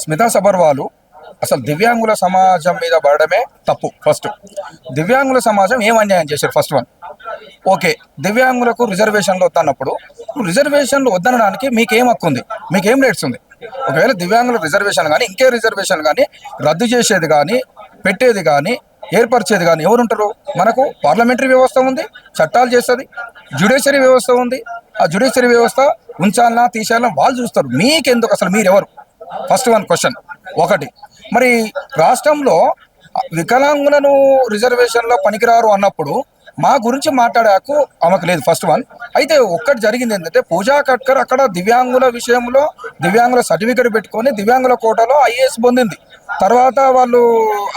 స్మితా సబర్వాలు అసలు దివ్యాంగుల సమాజం మీద పడడమే తప్పు ఫస్ట్ దివ్యాంగుల సమాజం ఏం అన్యాయం చేశారు ఫస్ట్ వన్ ఓకే దివ్యాంగులకు రిజర్వేషన్లు వద్దన్నప్పుడు రిజర్వేషన్లు వద్దనడానికి మీకేం హక్కు ఉంది? మీకేం రేట్స్ ఉంది? ఒకవేళ దివ్యాంగుల రిజర్వేషన్ కానీ ఇంకే రిజర్వేషన్ కానీ రద్దు చేసేది కానీ పెట్టేది కానీ ఏర్పరిచేది కానీ ఎవరుంటారు? మనకు పార్లమెంటరీ వ్యవస్థ ఉంది చట్టాలు చేస్తుంది జ్యుడిషియరీ వ్యవస్థ ఉంది. ఆ జ్యుడిషియరీ వ్యవస్థ ఉంచాలన్నా తీసేయాలన్నా వాళ్ళు చూస్తారు. మీకెందుకు అసలు? మీరెవరు? ఫస్ట్ వన్ క్వశ్చన్ ఒకటి. మరి రాష్ట్రంలో వికలాంగులను రిజర్వేషన్లో పనికిరారు అన్నప్పుడు మా గురించి మాట్లాడాకు ఆమెకు లేదు ఫస్ట్ వన్ అయితే ఒక్కటి జరిగింది ఏంటంటే పూజా కట్కర్ అక్కడ దివ్యాంగుల విషయంలో దివ్యాంగుల సర్టిఫికేట్ పెట్టుకొని దివ్యాంగుల కోటలో ఐఏఎస్ పొందింది. తర్వాత వాళ్ళు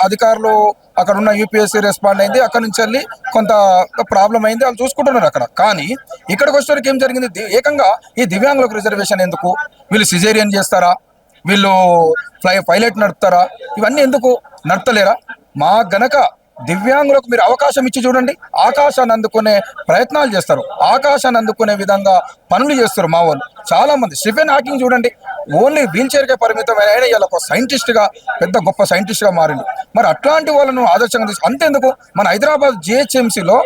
అధికారులు అక్కడ ఉన్న యూపీఎస్సీ రెస్పాండ్ అయింది. అక్కడ నుంచి వెళ్ళి కొంత ప్రాబ్లం అయింది. వాళ్ళు చూసుకుంటున్నారు అక్కడ. కానీ ఇక్కడికి వచ్చేసరికి ఏం జరిగింది? ఏకంగా ఈ దివ్యాంగులకు రిజర్వేషన్ ఎందుకు? వీళ్ళు సిజేరియన్ చేస్తారా? వీళ్ళు ఫ్లై పైలట్ నడుపుతారా? ఇవన్నీ ఎందుకు నడతలేరా? మా గనక దివ్యాంగులకు మీరు అవకాశం ఇచ్చి చూడండి ఆకాశాన్ని అందుకునే ప్రయత్నాలు చేస్తారు. ఆకాశాన్ని అందుకునే విధంగా పనులు చేస్తారు మా వాళ్ళు. చాలా మంది స్టిఫెన్ హాకింగ్ చూడండి. ఓన్లీ వీల్ చైర్కే పరిమితమైన ఆయన ఇలా ఒక సైంటిస్ట్గా పెద్ద గొప్ప సైంటిస్ట్గా మారింది మరి అట్లాంటి వాళ్ళను ఆదర్శంగా తీసుకు అంతేందుకు? మన హైదరాబాద్ జిహెచ్ఎంసీలో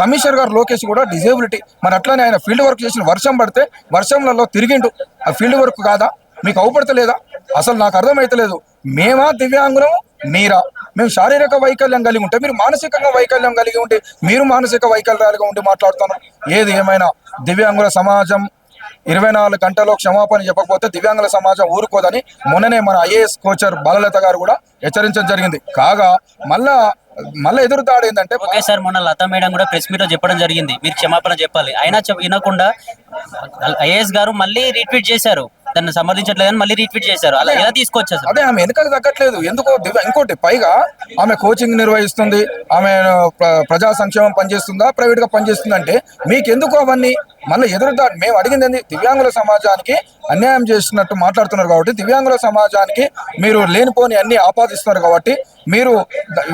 కమిషనర్ గారు లోకేష్ కూడా డిజేబిలిటీ. మరి అట్లానే ఆయన ఫీల్డ్ వర్క్ చేసిన వర్షం పడితే వర్షంలలో తిరిగిండు. ఆ ఫీల్డ్ వర్క్ కాదా? మీకు అవుపడతలేదా? అసలు నాకు అర్థమైతలేదు. మేమా దివ్యాంగులము? మీరా? మేము శారీరక వైకల్యం కలిగి ఉంటే మీరు మానసికంగా వైకల్యం కలిగి ఉంటే మీరు మానసిక వైకల్యాలుగా ఉండి మాట్లాడుతున్నారు. ఏది ఏమైనా దివ్యాంగుల సమాజం ఇరవై నాలుగు గంటల్లో క్షమాపణ చెప్పకపోతే దివ్యాంగుల సమాజం ఊరుకోదని మొన్ననే మన ఐఏఎస్ కోచర్ బాలలత గారు కూడా హెచ్చరించడం జరిగింది. కాగా మళ్ళా మళ్ళీ ఎదురు దాడి ఏంటంటే ఓకే సార్ మొన్న లతా మేడం కూడా ప్రెస్ మీట్లో చెప్పడం జరిగింది. మీరు క్షమాపణ చెప్పాలి. అయినా వినకుండా ఐఏఎస్ గారు మళ్ళీ రీట్వీట్ చేశారు. దాన్ని సమర్థించట్లేదని మళ్ళీ రీట్వీట్ చేశారు. అలా ఎలా తీసుకోవచ్చు సార్ అదే ఆమె వెనుకకు తగ్గట్లేదు. ఎందుకో ఇంకోటి పైగా ఆమె కోచింగ్ నిర్వహిస్తుంది. ఆమె ప్ర- ప్రజా సంక్షేమం పనిచేస్తుందా? ప్రైవేట్గా పనిచేస్తుందంటే మీకు ఎందుకు అవన్నీ? మళ్ళీ ఎదురుదా మేము అడిగింది ఏంది? దివ్యాంగుల సమాజానికి అన్యాయం చేస్తున్నట్టు మాట్లాడుతున్నారు కాబట్టి దివ్యాంగుల సమాజానికి మీరు లేనిపోని అన్ని ఆపాదిస్తున్నారు కాబట్టి మీరు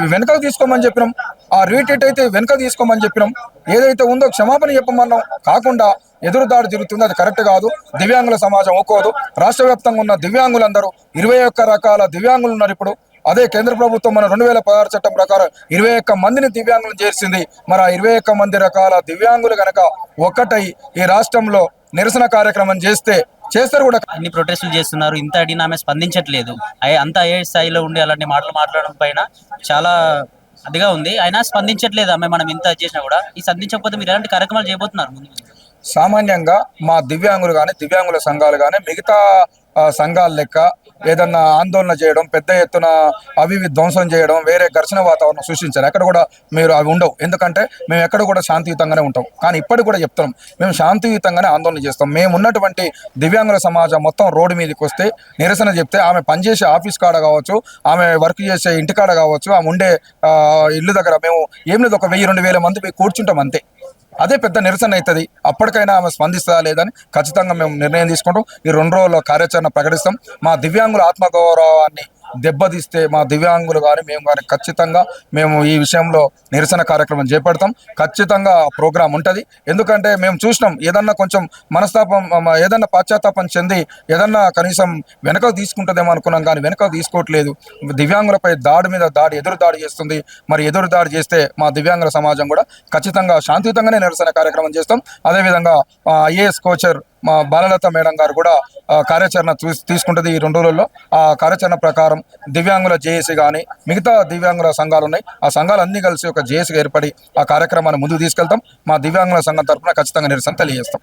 వెనుకకు తీసుకోమని చెప్పినాం. ఆ రీట్రీట్ అయితే వెనుక తీసుకోమని చెప్పినాం. ఏదైతే ఉందో క్షమాపణ చెప్పమన్నాం. కాకుండా ఎదురుదాడి జరుగుతుంది. అది కరెక్ట్ కాదు. దివ్యాంగుల సమాజం ఒక్కోదు రాష్ట్ర వ్యాప్తంగా ఉన్న దివ్యాంగులందరూ ఇరవై ఒక్క రకాల దివ్యాంగులు ఉన్నారు ఇప్పుడు. అదే కేంద్ర ప్రభుత్వం మన రెండు వేల పదహారు చట్టం ప్రకారం ఇరవై ఒక్క మందిని దివ్యాంగులను చేర్చింది. మరి ఆ ఇరవై ఒక్క మంది రకాల దివ్యాంగులు గనక ఒక్కటై ఈ రాష్ట్రంలో నిరసన కార్యక్రమం చేస్తే చేస్తారు కూడా. అన్ని ప్రొటెస్టులు చేస్తున్నారు. ఇంత అడిగినా ఆమె స్పందించట్లేదు. అంత ఏ స్థాయిలో ఉండి అలాంటి మాటలు మాట్లాడడం పైన చాలా అదిగా ఉంది. అయినా స్పందించట్లేదు ఆమె. మనం ఇంత చేసినా కూడా. ఈ స్పందించకపోతే మీరు ఎలాంటి కార్యక్రమాలు చేయబోతున్నారు ముందు? సామాన్యంగా మా దివ్యాంగులు కానీ దివ్యాంగుల సంఘాలు కానీ మిగతా సంఘాల లెక్క ఏదన్నా ఆందోళన చేయడం పెద్ద ఎత్తున అవి ధ్వంసం చేయడం వేరే ఘర్షణ వాతావరణం సృష్టించారు. ఎక్కడ కూడా మీరు అవి ఉండవు. ఎందుకంటే మేము ఎక్కడ కూడా శాంతియుతంగానే ఉంటాం. కానీ ఇప్పటికి కూడా చెప్తున్నాం మేము శాంతియుతంగానే ఆందోళన చేస్తాం. మేము ఉన్నటువంటి దివ్యాంగుల సమాజం మొత్తం రోడ్డు మీదకి వస్తే నిరసన చెప్తే ఆమె పనిచేసే ఆఫీస్ కాడ కావచ్చు ఆమె వర్క్ చేసే ఇంటి కాడ కావచ్చు ఆమె ఉండే ఇల్లు దగ్గర మేము ఏం లేదు ఒక వెయ్యి రెండు వేల మంది పోయి కూర్చుంటాం అంతే. అదే పెద్ద నిరసన అవుతుంది. అప్పటికైనా ఆమె స్పందిస్తుందా లేదని ఖచ్చితంగా మేము నిర్ణయం తీసుకుంటాం. ఈ రెండు రోజుల కార్యాచరణ ప్రకటిస్తాం. మా దివ్యాంగుల ఆత్మగౌరవాన్ని దెబ్బతీస్తే మా దివ్యాంగులు కానీ మేము కానీ ఖచ్చితంగా మేము ఈ విషయంలో నిరసన కార్యక్రమం చేపడతాం. ఖచ్చితంగా ప్రోగ్రాం ఉంటుంది. ఎందుకంటే మేము చూసినాం ఏదన్నా కొంచెం మనస్తాపం ఏదన్నా పాశ్చాత్తాపం చెంది ఏదన్నా కనీసం వెనక తీసుకుంటుందేమో అనుకున్నాం కానీ వెనక తీసుకోవట్లేదు. దివ్యాంగులపై దాడి మీద దాడి ఎదురు దాడి చేస్తుంది. మరి ఎదురు దాడి చేస్తే మా దివ్యాంగుల సమాజం కూడా ఖచ్చితంగా శాంతియుతంగానే నిరసన కార్యక్రమం చేస్తాం. అదేవిధంగా ఐఏఎస్ కోచర్ మా బాలలత మేడం గారు కూడా కార్యాచరణ చూసి తీసుకుంటుంది ఈ రెండు రోజుల్లో. ఆ కార్యాచరణ ప్రకారం దివ్యాంగుల జేఏసీ కానీ మిగతా దివ్యాంగుల సంఘాలు ఉన్నాయి ఆ సంఘాలు అన్ని కలిసి ఒక జేఏసీగా ఏర్పడి ఆ కార్యక్రమాన్ని ముందుకు తీసుకెళ్తాం. మా దివ్యాంగుల సంఘం తరఫున ఖచ్చితంగా నిరసన తెలియజేస్తాం.